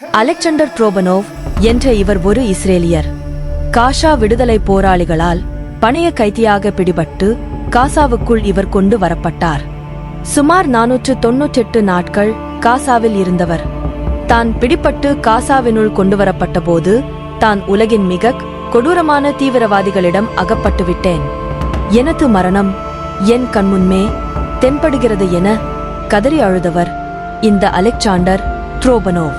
Alexander ட்ரோபனோவ் என்ற இவர் ஒரு இஸ்ரேலியர். காஷா விடுதலை போராளிகளால் பணைய கைதியாக பிடிபட்டு காசாவுக்குள் இவர் கொண்டு வரப்பட்டார். சுமார் நானூற்று தொன்னூற்றெட்டு நாட்கள் காசாவில் இருந்தவர். தான் பிடிப்பட்டு காசாவினுள் கொண்டு வரப்பட்ட போது தான் உலகின் மிக கொடூரமான தீவிரவாதிகளிடம் அகப்பட்டு விட்டேன். எனது மரணம் என் கண்முன்மே தென்படுகிறது என கதறி அழுதவர் இந்த அலெக்சாண்டர் ட்ரோபனோவ்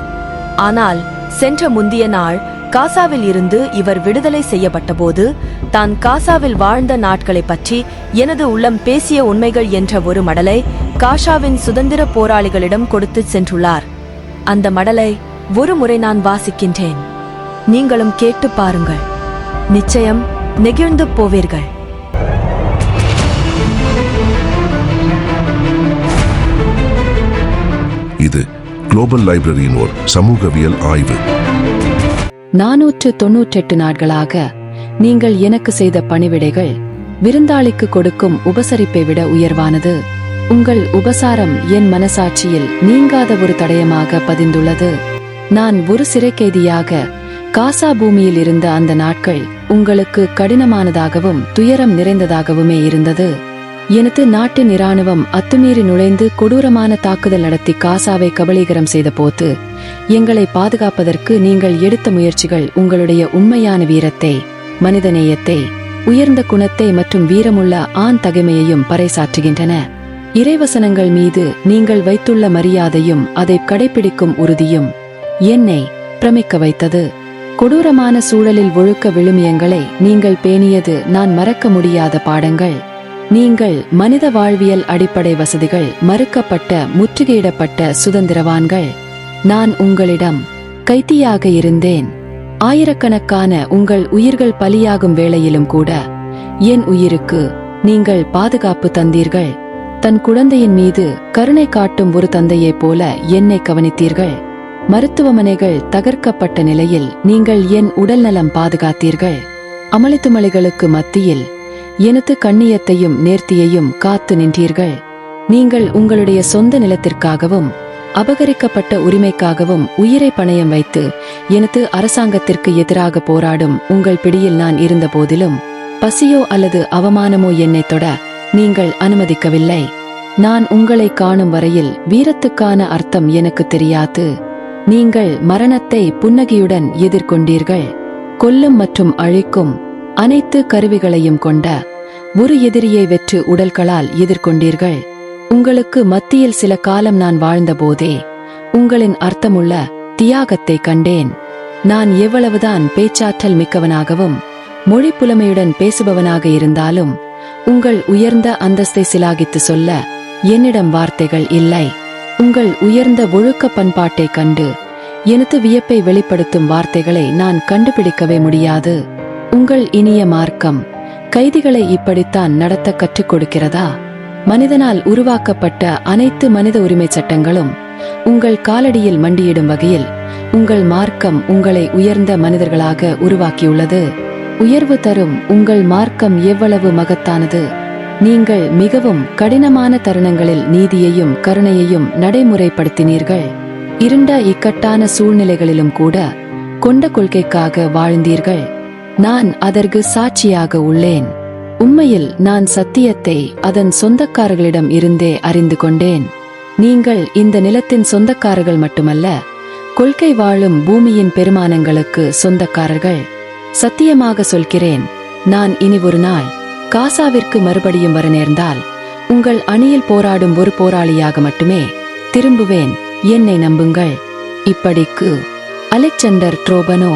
ஆனால் சென்ற முந்திய நாள் காசாவில் இருந்து இவர் விடுதலை செய்யப்பட்டபோது தான் காசாவில் வாழ்ந்த நாட்களைப் பற்றி எனது உள்ளம் பேசிய உண்மைகள் என்ற ஒரு மடலை காஷாவின் சுதந்திர போராளிகளிடம் கொடுத்து சென்றுள்ளார். அந்த மடலை ஒரு முறை நான் வாசிக்கின்றேன். நீங்களும் கேட்டு பாருங்கள். நிச்சயம் நெகிழ்ந்து போவீர்கள். குளோபல் லைப்ரரியின் ஓர் சமூகவியல் ஆய்வு. நாநூற்று தொன்னூற்றெட்டு நாட்களாக நீங்கள் எனக்கு செய்த பணிவிடைகள் விருந்தாளிக்கு கொடுக்கும் உபசரிப்பை விட உயர்வானது. உங்கள் உபசாரம் என் மனசாட்சியில் நீங்காத ஒரு தடயமாக பதிந்துள்ளது. நான் ஒரு சிறை கைதியாக காசா பூமியில் இருந்த அந்த நாட்கள் உங்களுக்கு கடினமானதாகவும் துயரம் நிறைந்ததாகவுமே இருந்தது. எனது நாட்டின் இராணுவம் அத்துமீறி நுழைந்து கொடூரமான தாக்குதல் நடத்தி காசாவை கபலீகரம் செய்த போது எங்களை பாதுகாப்பதற்கு நீங்கள் எடுத்த முயற்சிகள் உங்களுடைய உண்மையான வீரத்தை மனிதநேயத்தை உயர்ந்த குணத்தை மற்றும் வீரமுள்ள ஆண் தகைமையையும் பறைசாற்றுகின்றன. இறைவசனங்கள் மீது நீங்கள் வைத்துள்ள மரியாதையும் அதை கடைபிடிக்கும் உறுதியும் என்னை பிரமிக்க வைத்தது. கொடூரமான சூழலில் ஒழுக்க விழுமியங்களை நீங்கள் பேணியது நான் மறக்க முடியாத பாடங்கள். நீங்கள் மனித வாழ்வியல் அடிப்படை வசதிகள் மறுக்கப்பட்ட முற்றுகையிடப்பட்ட சுதந்திரவான்கள். நான் உங்களிடம் கைத்தியாக இருந்தேன். ஆயிரக்கணக்கான உங்கள் உயிர்கள் பலியாகும் வேளையிலும் கூட என் உயிருக்கு நீங்கள் பாதுகாப்பு தந்தீர்கள். தன் குழந்தையின் மீது கருணை காட்டும் ஒரு தந்தையைப் போல என்னை கவனித்தீர்கள். மருத்துவமனைகள் தகர்க்கப்பட்ட நிலையில் நீங்கள் என் உடல்நலம் பாதுகாத்தீர்கள். அமளித்துமலைகளுக்கு மத்தியில் எனது கண்ணியத்தையும் நேர்த்தியையும் காத்து நின்றீர்கள். நீங்கள் உங்களுடைய சொந்த நிலத்திற்காகவும் அபகரிக்கப்பட்ட உரிமைக்காகவும் உயிரை பணயம் வைத்து எனது அரசாங்கத்திற்கு எதிராக போராடும் உங்கள் பிடியில் நான் இருந்த போதிலும் பசியோ அல்லது அவமானமோ என்னை தொட நீங்கள் அனுமதிக்கவில்லை. நான் உங்களை காணும் வரையில் வீரத்துக்கான அர்த்தம் எனக்கு தெரியாது. நீங்கள் மரணத்தை புன்னகையுடன் எதிர்கொண்டீர்கள். கொல்லும் மற்றும் அழிக்கும் அனைத்து கருவிகளையும் கொண்ட ஒரு எதிரியை வெற்று உடல்களால் எதிர்கொண்டீர்கள். உங்களுக்கு மத்தியில் சில காலம் நான் வாழ்ந்தபோதே உங்களின் அர்த்தமுள்ள தியாகத்தை கண்டேன். நான் எவ்வளவுதான் பேச்சாற்றல் மிக்கவனாகவும் மொழி புலமையுடன் பேசுபவனாக இருந்தாலும் உங்கள் உயர்ந்த அந்தஸ்தை சிலாகித்து சொல்ல என்னிடம் வார்த்தைகள் இல்லை. உங்கள் உயர்ந்த ஒழுக்க பண்பாட்டைக் கண்டு எனது வியப்பை வெளிப்படுத்தும் வார்த்தைகளை நான் கண்டுபிடிக்கவே முடியாது. உங்கள் இனிய மார்க்கம் கைதிகளை இப்படித்தான் நடத்த கற்றுக் கொடுக்கிறதா? மனிதனால் உருவாக்கப்பட்ட அனைத்து மனித உரிமை சட்டங்களும் உங்கள் காலடியில் மண்டியிடும் வகையில் உங்கள் மார்க்கம் உங்களை உயர்ந்த மனிதர்களாக உருவாக்கியுள்ளது. உயர்வு தரும் உங்கள் மார்க்கம் எவ்வளவு மகத்தானது? நீங்கள் மிகவும் கடினமான தருணங்களில் நீதியையும் கருணையையும் நடைமுறைப்படுத்தினீர்கள். இருண்ட இக்கட்டான சூழ்நிலைகளிலும் கூட கொண்ட கொள்கைக்காக வாழ்ந்தீர்கள். நான் அதற்கு சாட்சியாக உள்ளேன். உண்மையில் நான் சத்தியத்தை அதன் சொந்தக்காரர்களிடம் இருந்தே அறிந்து கொண்டேன். நீங்கள் இந்த நிலத்தின் சொந்தக்காரர்கள் மட்டுமல்ல கொள்கை வாழும் பூமியின் பெருமானங்களுக்கு சொந்தக்காரர்கள். சத்தியமாக சொல்கிறேன் நான் இனி ஒரு நாள் காசாவிற்கு மறுபடியும் வர நேர்ந்தால் உங்கள் அணியில் போராடும் ஒரு போராளியாக மட்டுமே திரும்புவேன் என்னை நம்புங்கள். இப்படிக்கு அலெக்சாண்டர் ட்ரோபனோ